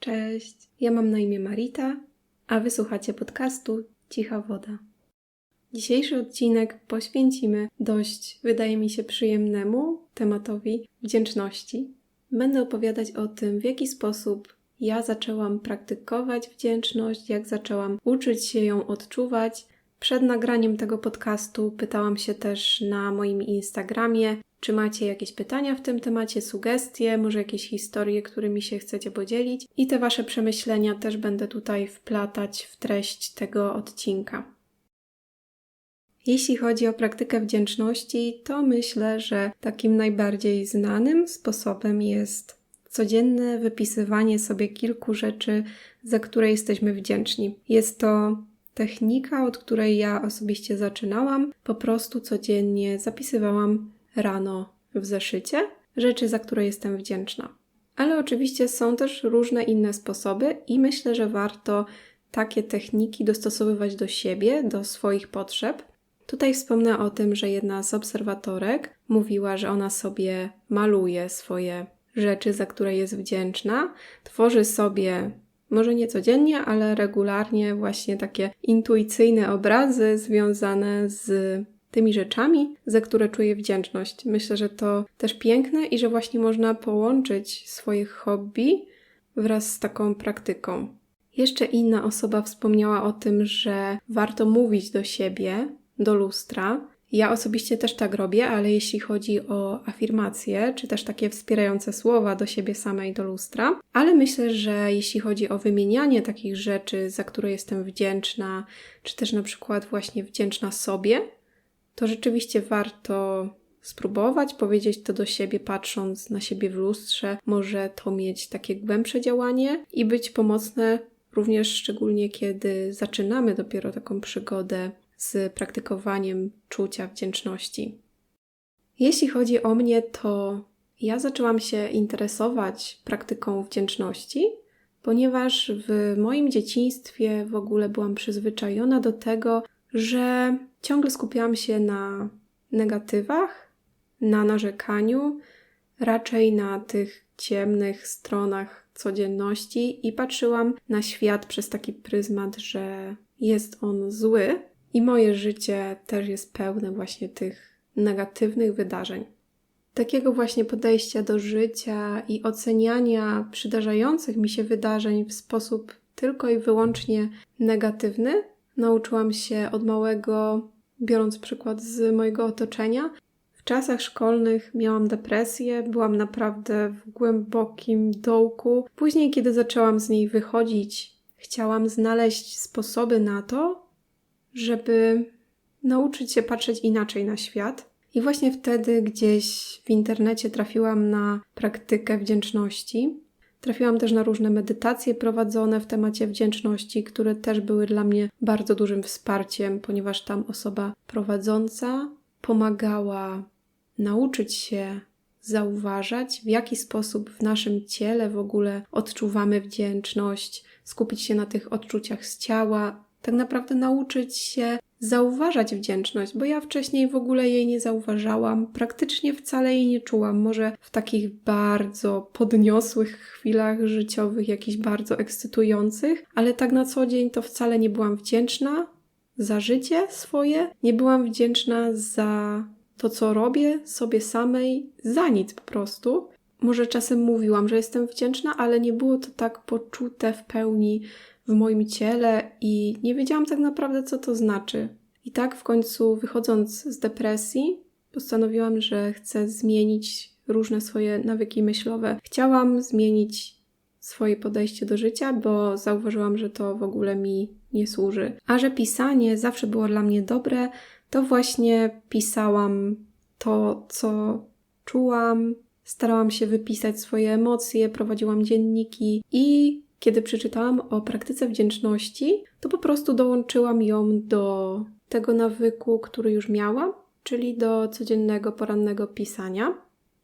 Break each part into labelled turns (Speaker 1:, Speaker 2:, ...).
Speaker 1: Cześć, ja mam na imię Marita, a wysłuchacie podcastu Cicha Woda. Dzisiejszy odcinek poświęcimy dość, wydaje mi się, przyjemnemu tematowi wdzięczności. Będę opowiadać o tym, w jaki sposób ja zaczęłam praktykować wdzięczność, jak zaczęłam uczyć się ją odczuwać. Przed nagraniem tego podcastu pytałam się też na moim Instagramie, czy macie jakieś pytania w tym temacie, sugestie, może jakieś historie, którymi się chcecie podzielić? I te Wasze przemyślenia też będę tutaj wplatać w treść tego odcinka. Jeśli chodzi o praktykę wdzięczności, to myślę, że takim najbardziej znanym sposobem jest codzienne wypisywanie sobie kilku rzeczy, za które jesteśmy wdzięczni. Jest to technika, od której ja osobiście zaczynałam. Po prostu codziennie zapisywałam rano w zeszycie rzeczy, za które jestem wdzięczna. Ale oczywiście są też różne inne sposoby i myślę, że warto takie techniki dostosowywać do siebie, do swoich potrzeb. Tutaj wspomnę o tym, że jedna z obserwatorek mówiła, że ona sobie maluje swoje rzeczy, za które jest wdzięczna, tworzy sobie może nie codziennie, ale regularnie właśnie takie intuicyjne obrazy związane z tymi rzeczami, za które czuję wdzięczność. Myślę, że to też piękne i że właśnie można połączyć swoje hobby wraz z taką praktyką. Jeszcze inna osoba wspomniała o tym, że warto mówić do siebie, do lustra. Ja osobiście też tak robię, ale jeśli chodzi o afirmacje, czy też takie wspierające słowa do siebie samej, do lustra, ale myślę, że jeśli chodzi o wymienianie takich rzeczy, za które jestem wdzięczna, czy też na przykład właśnie wdzięczna sobie, to rzeczywiście warto spróbować, powiedzieć to do siebie, patrząc na siebie w lustrze. Może to mieć takie głębsze działanie i być pomocne również szczególnie kiedy zaczynamy dopiero taką przygodę z praktykowaniem czucia wdzięczności. Jeśli chodzi o mnie, to ja zaczęłam się interesować praktyką wdzięczności, ponieważ w moim dzieciństwie w ogóle byłam przyzwyczajona do tego, że ciągle skupiałam się na negatywach, na narzekaniu, raczej na tych ciemnych stronach codzienności i patrzyłam na świat przez taki pryzmat, że jest on zły i moje życie też jest pełne właśnie tych negatywnych wydarzeń. Takiego właśnie podejścia do życia i oceniania przydarzających mi się wydarzeń w sposób tylko i wyłącznie negatywny nauczyłam się od małego, biorąc przykład z mojego otoczenia. W czasach szkolnych miałam depresję, byłam naprawdę w głębokim dołku. Później, kiedy zaczęłam z niej wychodzić, chciałam znaleźć sposoby na to, żeby nauczyć się patrzeć inaczej na świat. I właśnie wtedy gdzieś w internecie trafiłam na praktykę wdzięczności. Trafiłam też na różne medytacje prowadzone w temacie wdzięczności, które też były dla mnie bardzo dużym wsparciem, ponieważ tam osoba prowadząca pomagała nauczyć się zauważać, w jaki sposób w naszym ciele w ogóle odczuwamy wdzięczność, skupić się na tych odczuciach z ciała, tak naprawdę nauczyć się zauważać wdzięczność, bo ja wcześniej w ogóle jej nie zauważałam, praktycznie wcale jej nie czułam. Może w takich bardzo podniosłych chwilach życiowych, jakichś bardzo ekscytujących, ale tak na co dzień to wcale nie byłam wdzięczna za życie swoje, nie byłam wdzięczna za to, co robię sobie samej, za nic po prostu. Może czasem mówiłam, że jestem wdzięczna, ale nie było to tak poczute w pełni w moim ciele i nie wiedziałam tak naprawdę, co to znaczy. I tak w końcu, wychodząc z depresji, postanowiłam, że chcę zmienić różne swoje nawyki myślowe. Chciałam zmienić swoje podejście do życia, bo zauważyłam, że to w ogóle mi nie służy. A że pisanie zawsze było dla mnie dobre, to właśnie pisałam to, co czułam, starałam się wypisać swoje emocje, prowadziłam dzienniki i kiedy przeczytałam o praktyce wdzięczności, to po prostu dołączyłam ją do tego nawyku, który już miałam, czyli do codziennego porannego pisania.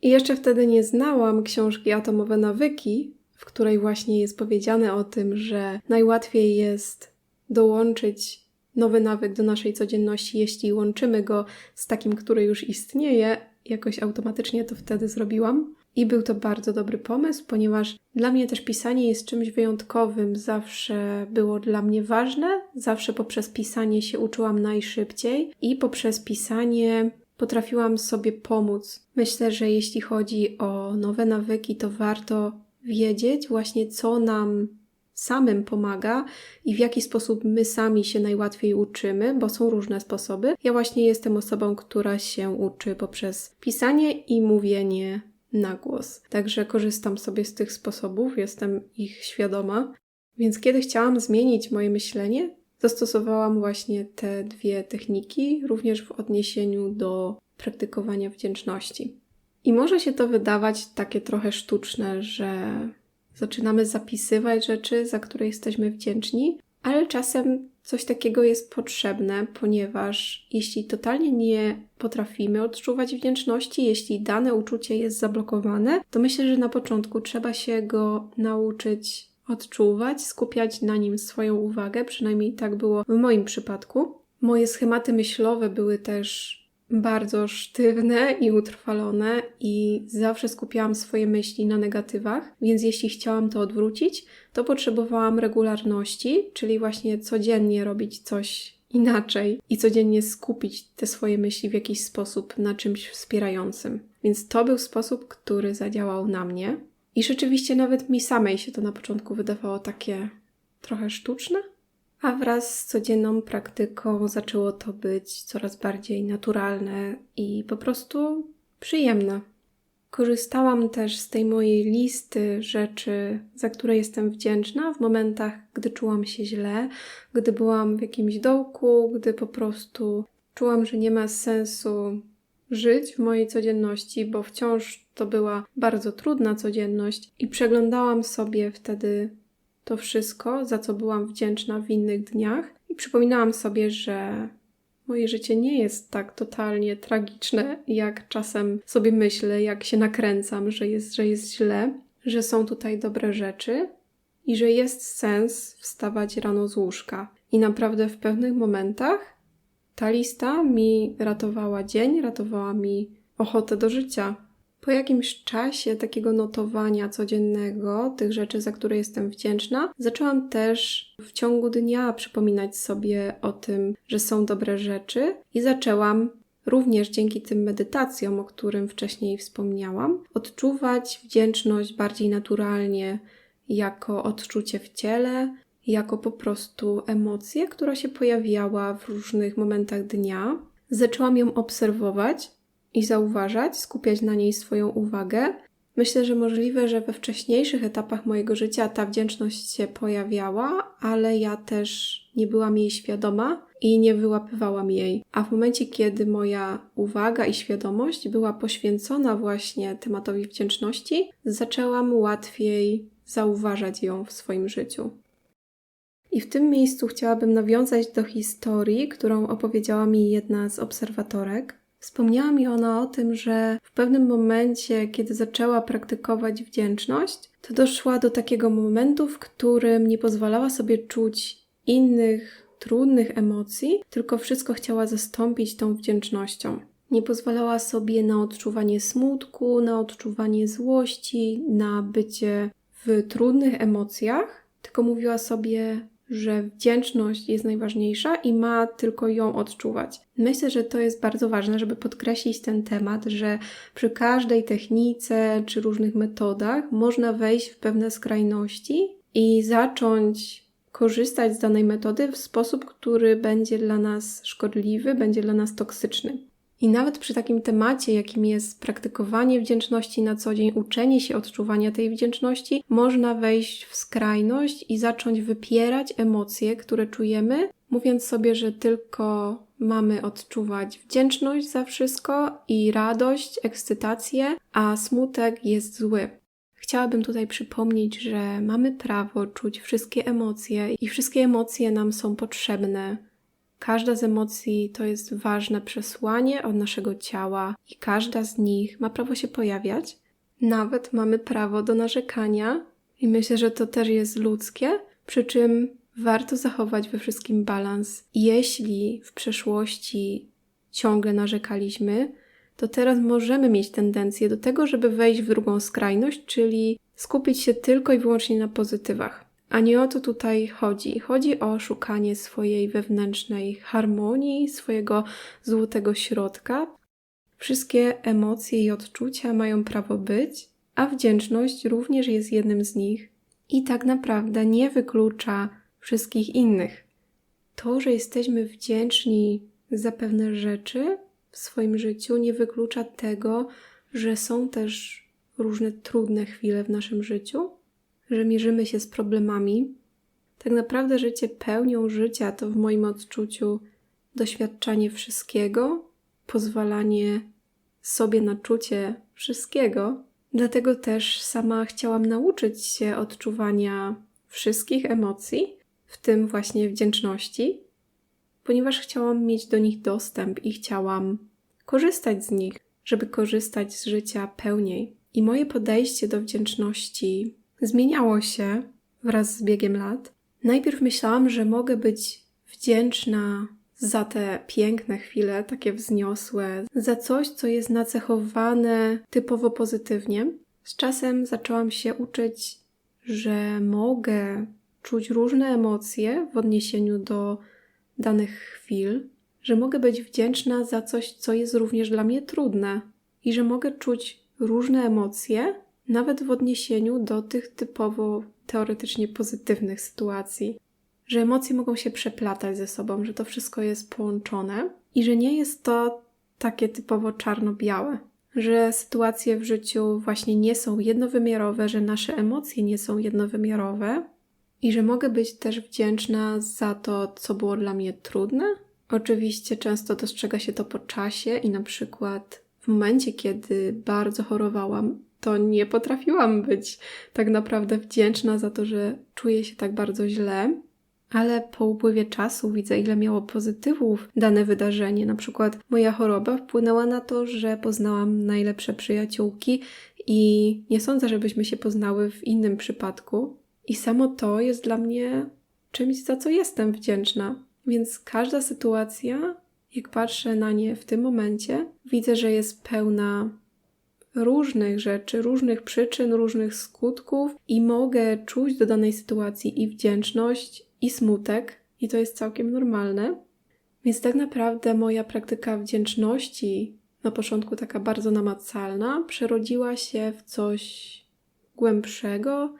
Speaker 1: I jeszcze wtedy nie znałam książki Atomowe Nawyki, w której właśnie jest powiedziane o tym, że najłatwiej jest dołączyć nowy nawyk do naszej codzienności, jeśli łączymy go z takim, który już istnieje. Jakoś automatycznie to wtedy zrobiłam. I był to bardzo dobry pomysł, ponieważ dla mnie też pisanie jest czymś wyjątkowym. Zawsze było dla mnie ważne, zawsze poprzez pisanie się uczyłam najszybciej i poprzez pisanie potrafiłam sobie pomóc. Myślę, że jeśli chodzi o nowe nawyki, to warto wiedzieć właśnie, co nam samym pomaga i w jaki sposób my sami się najłatwiej uczymy, bo są różne sposoby. Ja właśnie jestem osobą, która się uczy poprzez pisanie i mówienie na głos. Także korzystam sobie z tych sposobów, jestem ich świadoma. Więc kiedy chciałam zmienić moje myślenie, zastosowałam właśnie te dwie techniki, również w odniesieniu do praktykowania wdzięczności. I może się to wydawać takie trochę sztuczne, że zaczynamy zapisywać rzeczy, za które jesteśmy wdzięczni, ale czasem coś takiego jest potrzebne, ponieważ jeśli totalnie nie potrafimy odczuwać wdzięczności, jeśli dane uczucie jest zablokowane, to myślę, że na początku trzeba się go nauczyć odczuwać, skupiać na nim swoją uwagę, przynajmniej tak było w moim przypadku. Moje schematy myślowe były też bardzo sztywne i utrwalone, i zawsze skupiałam swoje myśli na negatywach, więc jeśli chciałam to odwrócić, to potrzebowałam regularności, czyli właśnie codziennie robić coś inaczej i codziennie skupić te swoje myśli w jakiś sposób na czymś wspierającym. Więc to był sposób, który zadziałał na mnie. I rzeczywiście nawet mi samej się to na początku wydawało takie trochę sztuczne, a wraz z codzienną praktyką zaczęło to być coraz bardziej naturalne i po prostu przyjemne. Korzystałam też z tej mojej listy rzeczy, za które jestem wdzięczna w momentach, gdy czułam się źle, gdy byłam w jakimś dołku, gdy po prostu czułam, że nie ma sensu żyć w mojej codzienności, bo wciąż to była bardzo trudna codzienność i przeglądałam sobie wtedy to wszystko, za co byłam wdzięczna w innych dniach, i przypominałam sobie, że moje życie nie jest tak totalnie tragiczne, jak czasem sobie myślę, jak się nakręcam, że jest, że jest źle, że są tutaj dobre rzeczy i że jest sens wstawać rano z łóżka. I naprawdę w pewnych momentach ta lista mi ratowała dzień, ratowała mi ochotę do życia. Po jakimś czasie takiego notowania codziennego, tych rzeczy, za które jestem wdzięczna, zaczęłam też w ciągu dnia przypominać sobie o tym, że są dobre rzeczy i zaczęłam również dzięki tym medytacjom, o którym wcześniej wspomniałam, odczuwać wdzięczność bardziej naturalnie, jako odczucie w ciele, jako po prostu emocję, która się pojawiała w różnych momentach dnia. Zaczęłam ją obserwować i zauważać, skupiać na niej swoją uwagę. Myślę, że możliwe, że we wcześniejszych etapach mojego życia ta wdzięczność się pojawiała, ale ja też nie byłam jej świadoma i nie wyłapywałam jej. A w momencie, kiedy moja uwaga i świadomość była poświęcona właśnie tematowi wdzięczności, zaczęłam łatwiej zauważać ją w swoim życiu. I w tym miejscu chciałabym nawiązać do historii, którą opowiedziała mi jedna z obserwatorek. Wspomniała mi ona o tym, że w pewnym momencie, kiedy zaczęła praktykować wdzięczność, to doszła do takiego momentu, w którym nie pozwalała sobie czuć innych trudnych emocji, tylko wszystko chciała zastąpić tą wdzięcznością. Nie pozwalała sobie na odczuwanie smutku, na odczuwanie złości, na bycie w trudnych emocjach, tylko mówiła sobie: że wdzięczność jest najważniejsza i ma tylko ją odczuwać. Myślę, że to jest bardzo ważne, żeby podkreślić ten temat, że przy każdej technice czy różnych metodach można wejść w pewne skrajności i zacząć korzystać z danej metody w sposób, który będzie dla nas szkodliwy, będzie dla nas toksyczny. I nawet przy takim temacie, jakim jest praktykowanie wdzięczności na co dzień, uczenie się odczuwania tej wdzięczności, można wejść w skrajność i zacząć wypierać emocje, które czujemy, mówiąc sobie, że tylko mamy odczuwać wdzięczność za wszystko i radość, ekscytację, a smutek jest zły. Chciałabym tutaj przypomnieć, że mamy prawo czuć wszystkie emocje i wszystkie emocje nam są potrzebne. Każda z emocji to jest ważne przesłanie od naszego ciała i każda z nich ma prawo się pojawiać. Nawet mamy prawo do narzekania i myślę, że to też jest ludzkie, przy czym warto zachować we wszystkim balans. Jeśli w przeszłości ciągle narzekaliśmy, to teraz możemy mieć tendencję do tego, żeby wejść w drugą skrajność, czyli skupić się tylko i wyłącznie na pozytywach. A nie o to tutaj chodzi. Chodzi o szukanie swojej wewnętrznej harmonii, swojego złotego środka. Wszystkie emocje i odczucia mają prawo być, a wdzięczność również jest jednym z nich i tak naprawdę nie wyklucza wszystkich innych. To, że jesteśmy wdzięczni za pewne rzeczy w swoim życiu, nie wyklucza tego, że są też różne trudne chwile w naszym życiu, że mierzymy się z problemami. Tak naprawdę życie pełnią życia to w moim odczuciu doświadczanie wszystkiego, pozwalanie sobie na czucie wszystkiego. Dlatego też sama chciałam nauczyć się odczuwania wszystkich emocji, w tym właśnie wdzięczności, ponieważ chciałam mieć do nich dostęp i chciałam korzystać z nich, żeby korzystać z życia pełniej. I moje podejście do wdzięczności zmieniało się wraz z biegiem lat. Najpierw myślałam, że mogę być wdzięczna za te piękne chwile, takie wzniosłe, za coś, co jest nacechowane typowo pozytywnie. Z czasem zaczęłam się uczyć, że mogę czuć różne emocje w odniesieniu do danych chwil, że mogę być wdzięczna za coś, co jest również dla mnie trudne i że mogę czuć różne emocje, nawet w odniesieniu do tych typowo teoretycznie pozytywnych sytuacji. Że emocje mogą się przeplatać ze sobą, że to wszystko jest połączone i że nie jest to takie typowo czarno-białe, że sytuacje w życiu właśnie nie są jednowymiarowe, że nasze emocje nie są jednowymiarowe i że mogę być też wdzięczna za to, co było dla mnie trudne. Oczywiście często dostrzega się to po czasie i na przykład w momencie, kiedy bardzo chorowałam, to nie potrafiłam być tak naprawdę wdzięczna za to, że czuję się tak bardzo źle, ale po upływie czasu widzę, ile miało pozytywów dane wydarzenie. Na przykład moja choroba wpłynęła na to, że poznałam najlepsze przyjaciółki i nie sądzę, żebyśmy się poznały w innym przypadku. I samo to jest dla mnie czymś, za co jestem wdzięczna. Więc każda sytuacja, jak patrzę na nie w tym momencie, widzę, że jest pełna różnych rzeczy, różnych przyczyn, różnych skutków i mogę czuć do danej sytuacji i wdzięczność, i smutek, i to jest całkiem normalne. Więc tak naprawdę moja praktyka wdzięczności, na początku taka bardzo namacalna, przerodziła się w coś głębszego,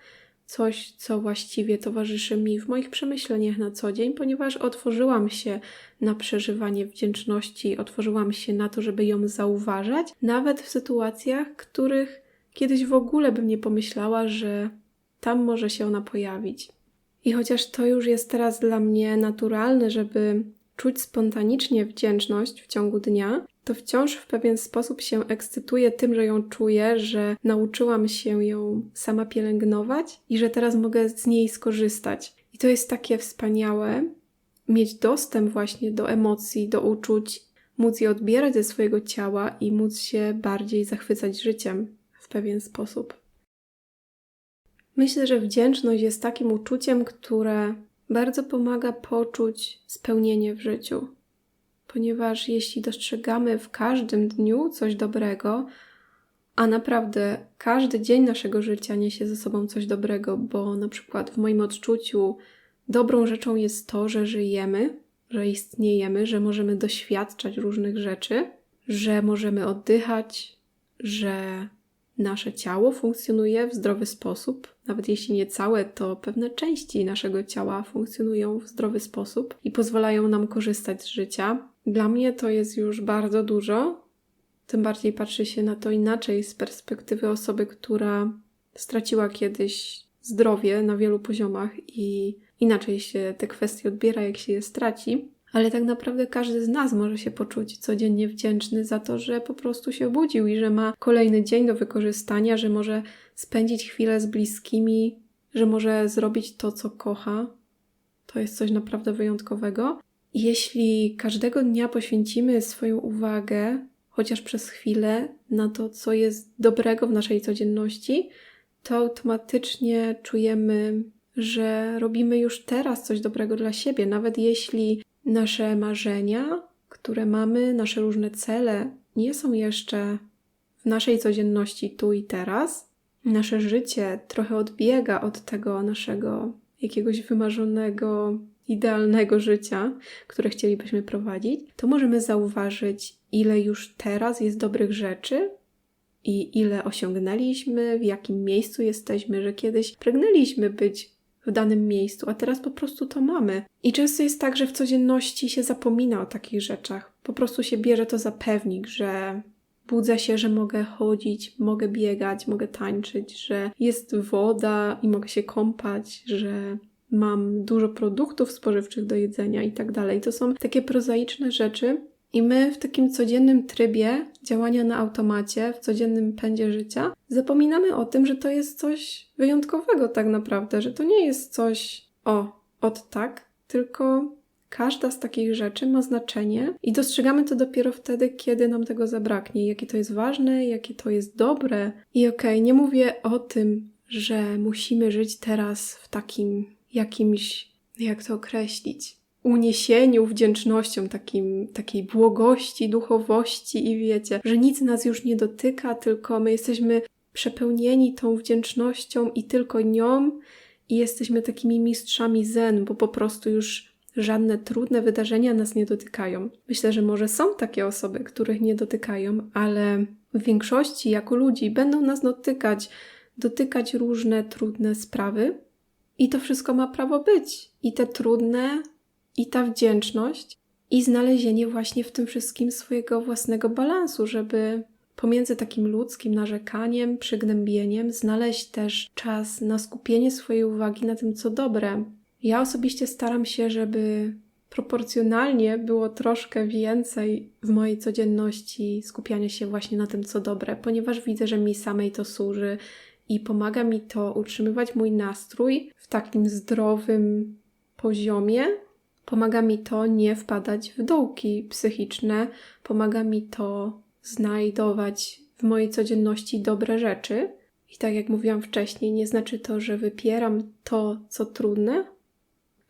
Speaker 1: coś, co właściwie towarzyszy mi w moich przemyśleniach na co dzień, ponieważ otworzyłam się na przeżywanie wdzięczności, otworzyłam się na to, żeby ją zauważać, nawet w sytuacjach, których kiedyś w ogóle bym nie pomyślała, że tam może się ona pojawić. I chociaż to już jest teraz dla mnie naturalne, żeby czuć spontanicznie wdzięczność w ciągu dnia, to wciąż w pewien sposób się ekscytuję tym, że ją czuję, że nauczyłam się ją sama pielęgnować i że teraz mogę z niej skorzystać. I to jest takie wspaniałe, mieć dostęp właśnie do emocji, do uczuć, móc je odbierać ze swojego ciała i móc się bardziej zachwycać życiem w pewien sposób. Myślę, że wdzięczność jest takim uczuciem, które bardzo pomaga poczuć spełnienie w życiu ponieważ jeśli dostrzegamy w każdym dniu coś dobrego, a naprawdę każdy dzień naszego życia niesie ze sobą coś dobrego, bo na przykład w moim odczuciu dobrą rzeczą jest to, że żyjemy, że istniejemy, że możemy doświadczać różnych rzeczy, że możemy oddychać, że nasze ciało funkcjonuje w zdrowy sposób. Nawet jeśli nie całe, to pewne części naszego ciała funkcjonują w zdrowy sposób i pozwalają nam korzystać z życia. Dla mnie to jest już bardzo dużo. Tym bardziej patrzy się na to inaczej z perspektywy osoby, która straciła kiedyś zdrowie na wielu poziomach i inaczej się te kwestie odbiera, jak się je straci. Ale tak naprawdę każdy z nas może się poczuć codziennie wdzięczny za to, że po prostu się obudził i że ma kolejny dzień do wykorzystania, że może spędzić chwilę z bliskimi, że może zrobić to, co kocha. To jest coś naprawdę wyjątkowego. Jeśli każdego dnia poświęcimy swoją uwagę, chociaż przez chwilę, na to, co jest dobrego w naszej codzienności, to automatycznie czujemy, że robimy już teraz coś dobrego dla siebie, nawet jeśli nasze marzenia, które mamy, nasze różne cele nie są jeszcze w naszej codzienności tu i teraz, nasze życie trochę odbiega od tego naszego jakiegoś wymarzonego, idealnego życia, które chcielibyśmy prowadzić, to możemy zauważyć, ile już teraz jest dobrych rzeczy i ile osiągnęliśmy, w jakim miejscu jesteśmy, że kiedyś pragnęliśmy być w danym miejscu, a teraz po prostu to mamy. I często jest tak, że w codzienności się zapomina o takich rzeczach. Po prostu się bierze to za pewnik, że budzę się, że mogę chodzić, mogę biegać, mogę tańczyć, że jest woda i mogę się kąpać, że mam dużo produktów spożywczych do jedzenia i tak dalej. To są takie prozaiczne rzeczy, i my w takim codziennym trybie działania na automacie, w codziennym pędzie życia, zapominamy o tym, że to jest coś wyjątkowego tak naprawdę, że to nie jest coś o, od tak, tylko każda z takich rzeczy ma znaczenie i dostrzegamy to dopiero wtedy, kiedy nam tego zabraknie, jakie to jest ważne, jakie to jest dobre. I okej, okay, nie mówię o tym, że musimy żyć teraz w takim jakimś, jak to określić, uniesieniu, wdzięcznością, takim, takiej błogości, duchowości i wiecie, że nic nas już nie dotyka, tylko my jesteśmy przepełnieni tą wdzięcznością i tylko nią i jesteśmy takimi mistrzami zen, bo po prostu już żadne trudne wydarzenia nas nie dotykają. Myślę, że może są takie osoby, których nie dotykają, ale w większości jako ludzi będą nas dotykać, dotykać różne trudne sprawy. I to wszystko ma prawo być. I te trudne i ta wdzięczność i znalezienie właśnie w tym wszystkim swojego własnego balansu, żeby pomiędzy takim ludzkim narzekaniem, przygnębieniem znaleźć też czas na skupienie swojej uwagi na tym, co dobre. Ja osobiście staram się, żeby proporcjonalnie było troszkę więcej w mojej codzienności skupiania się właśnie na tym, co dobre, ponieważ widzę, że mi samej to służy i pomaga mi to utrzymywać mój nastrój w takim zdrowym poziomie, Pomaga mi to nie wpadać w dołki psychiczne, pomaga mi to znajdować w mojej codzienności dobre rzeczy. I tak jak mówiłam wcześniej, nie znaczy to, że wypieram to, co trudne.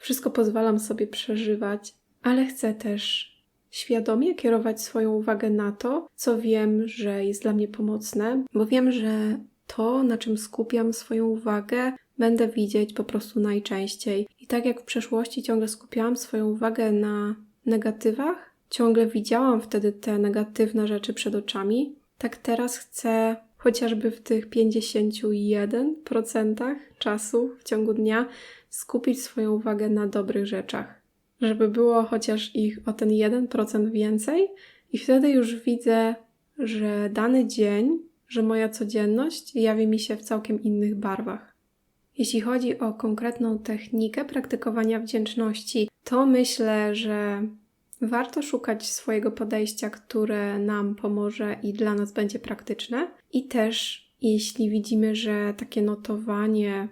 Speaker 1: Wszystko pozwalam sobie przeżywać, ale chcę też świadomie kierować swoją uwagę na to, co wiem, że jest dla mnie pomocne, bo wiem, że to, na czym skupiam swoją uwagę, będę widzieć po prostu najczęściej. I tak jak w przeszłości ciągle skupiałam swoją uwagę na negatywach, ciągle widziałam wtedy te negatywne rzeczy przed oczami, tak teraz chcę chociażby w tych 51% czasu w ciągu dnia skupić swoją uwagę na dobrych rzeczach. Żeby było chociaż ich o ten 1% więcej, i wtedy już widzę, że dany dzień, że moja codzienność jawi mi się w całkiem innych barwach. Jeśli chodzi o konkretną technikę praktykowania wdzięczności, to myślę, że warto szukać swojego podejścia, które nam pomoże i dla nas będzie praktyczne. I też, jeśli widzimy, że takie notowanie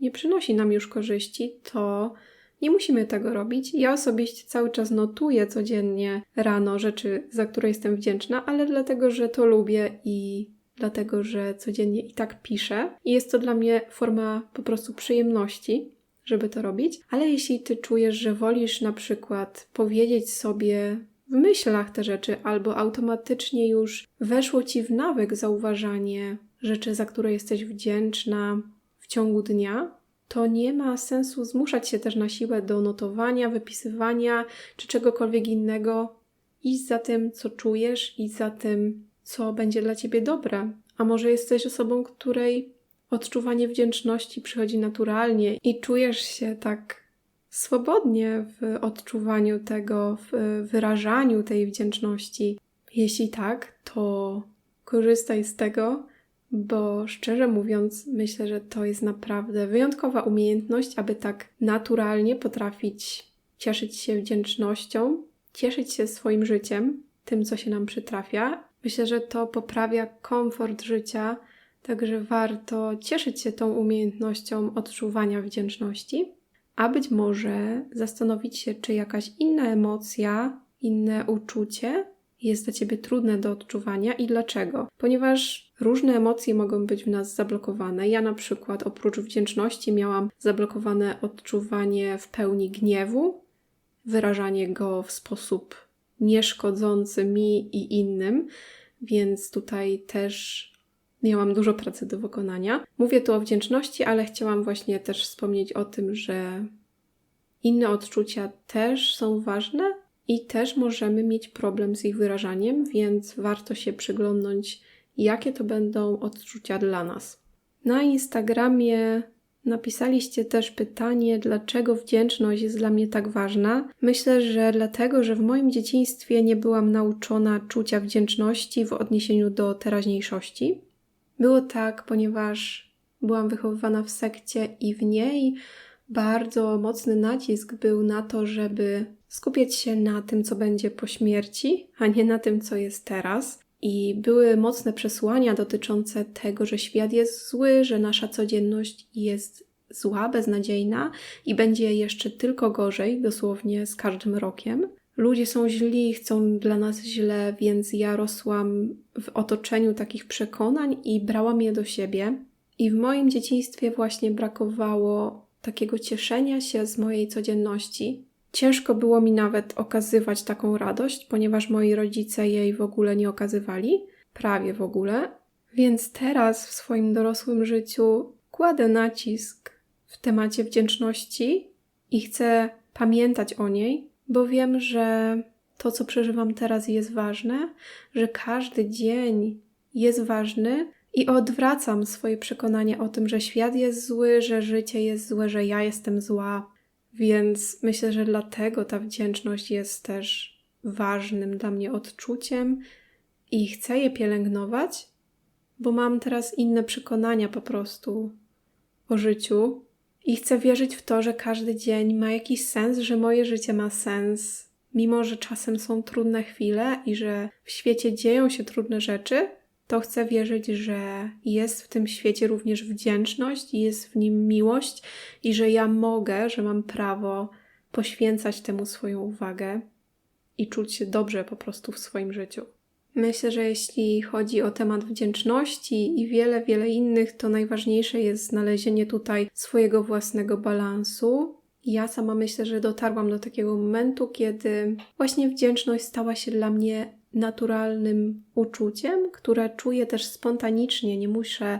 Speaker 1: nie przynosi nam już korzyści, to nie musimy tego robić. Ja osobiście cały czas notuję codziennie rano rzeczy, za które jestem wdzięczna, ale dlatego, że to lubię i dlatego że codziennie i tak piszę i jest to dla mnie forma po prostu przyjemności, żeby to robić. Ale jeśli ty czujesz, że wolisz na przykład powiedzieć sobie w myślach te rzeczy, albo automatycznie już weszło ci w nawyk zauważanie rzeczy, za które jesteś wdzięczna w ciągu dnia, to nie ma sensu zmuszać się też na siłę do notowania, wypisywania czy czegokolwiek innego. Iść za tym, co czujesz, i za tym, co będzie dla ciebie dobre. A może jesteś osobą, której odczuwanie wdzięczności przychodzi naturalnie i czujesz się tak swobodnie w odczuwaniu tego, w wyrażaniu tej wdzięczności. Jeśli tak, to korzystaj z tego, bo szczerze mówiąc, myślę, że to jest naprawdę wyjątkowa umiejętność, aby tak naturalnie potrafić cieszyć się wdzięcznością, cieszyć się swoim życiem, tym, co się nam przytrafia. Myślę, że to poprawia komfort życia, także warto cieszyć się tą umiejętnością odczuwania wdzięczności, a być może zastanowić się, czy jakaś inna emocja, inne uczucie jest dla ciebie trudne do odczuwania i dlaczego. Ponieważ różne emocje mogą być w nas zablokowane. Ja na przykład oprócz wdzięczności miałam zablokowane odczuwanie w pełni gniewu, wyrażanie go w sposób nieszkodzący mi i innym, więc tutaj też miałam dużo pracy do wykonania. Mówię tu o wdzięczności, ale chciałam właśnie też wspomnieć o tym, że inne odczucia też są ważne i też możemy mieć problem z ich wyrażaniem, więc warto się przyglądnąć, jakie to będą odczucia dla nas. Na Instagramie napisaliście też pytanie, dlaczego wdzięczność jest dla mnie tak ważna. Myślę, że dlatego, że w moim dzieciństwie nie byłam nauczona czucia wdzięczności w odniesieniu do teraźniejszości. Było tak, ponieważ byłam wychowywana w sekcie i w niej bardzo mocny nacisk był na to, żeby skupiać się na tym, co będzie po śmierci, a nie na tym, co jest teraz. I były mocne przesłania dotyczące tego, że świat jest zły, że nasza codzienność jest zła, beznadziejna i będzie jeszcze tylko gorzej, dosłownie z każdym rokiem. Ludzie są źli, chcą dla nas źle, więc ja rosłam w otoczeniu takich przekonań i brałam je do siebie. I w moim dzieciństwie właśnie brakowało takiego cieszenia się z mojej codzienności. Ciężko było mi nawet okazywać taką radość, ponieważ moi rodzice jej w ogóle nie okazywali, prawie w ogóle. Więc teraz w swoim dorosłym życiu kładę nacisk w temacie wdzięczności i chcę pamiętać o niej, bo wiem, że to, co przeżywam teraz, jest ważne, że każdy dzień jest ważny i odwracam swoje przekonanie o tym, że świat jest zły, że życie jest złe, że ja jestem zła. Więc myślę, że dlatego ta wdzięczność jest też ważnym dla mnie odczuciem i chcę je pielęgnować, bo mam teraz inne przekonania po prostu o życiu i chcę wierzyć w to, że każdy dzień ma jakiś sens, że moje życie ma sens, mimo że czasem są trudne chwile i że w świecie dzieją się trudne rzeczy, to chcę wierzyć, że jest w tym świecie również wdzięczność, jest w nim miłość i że ja mogę, że mam prawo poświęcać temu swoją uwagę i czuć się dobrze po prostu w swoim życiu. Myślę, że jeśli chodzi o temat wdzięczności i wiele, wiele innych, to najważniejsze jest znalezienie tutaj swojego własnego balansu. Ja sama myślę, że dotarłam do takiego momentu, kiedy właśnie wdzięczność stała się dla mnie naturalnym uczuciem, które czuję też spontanicznie. Nie muszę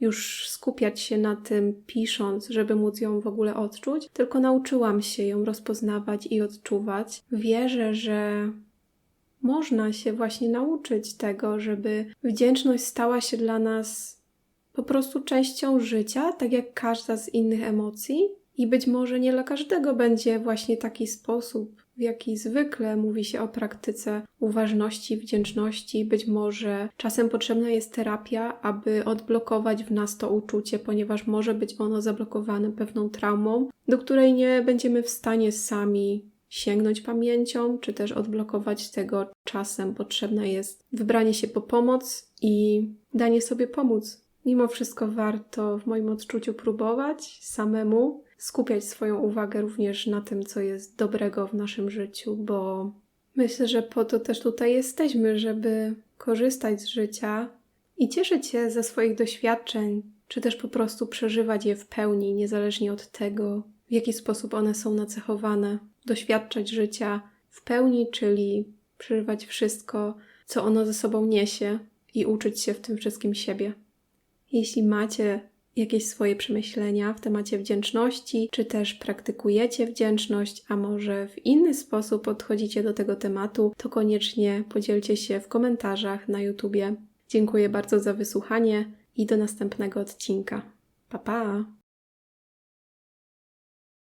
Speaker 1: już skupiać się na tym, pisząc, żeby móc ją w ogóle odczuć, tylko nauczyłam się ją rozpoznawać i odczuwać. Wierzę, że można się właśnie nauczyć tego, żeby wdzięczność stała się dla nas po prostu częścią życia, tak jak każda z innych emocji. I być może nie dla każdego będzie właśnie taki sposób, w jaki zwykle mówi się o praktyce uważności, wdzięczności. Być może czasem potrzebna jest terapia, aby odblokować w nas to uczucie, ponieważ może być ono zablokowane pewną traumą, do której nie będziemy w stanie sami sięgnąć pamięcią, czy też odblokować tego czasem. Potrzebne jest wybranie się po pomoc i danie sobie pomóc. Mimo wszystko warto w moim odczuciu próbować samemu, skupiać swoją uwagę również na tym, co jest dobrego w naszym życiu, bo myślę, że po to też tutaj jesteśmy, żeby korzystać z życia i cieszyć się ze swoich doświadczeń, czy też po prostu przeżywać je w pełni, niezależnie od tego, w jaki sposób one są nacechowane doświadczać życia w pełni, czyli przeżywać wszystko, co ono ze sobą niesie i uczyć się w tym wszystkim siebie. Jeśli macie jakieś swoje przemyślenia w temacie wdzięczności, czy też praktykujecie wdzięczność, a może w inny sposób podchodzicie do tego tematu, to koniecznie podzielcie się w komentarzach na YouTubie. Dziękuję bardzo za wysłuchanie i do następnego odcinka. Pa pa!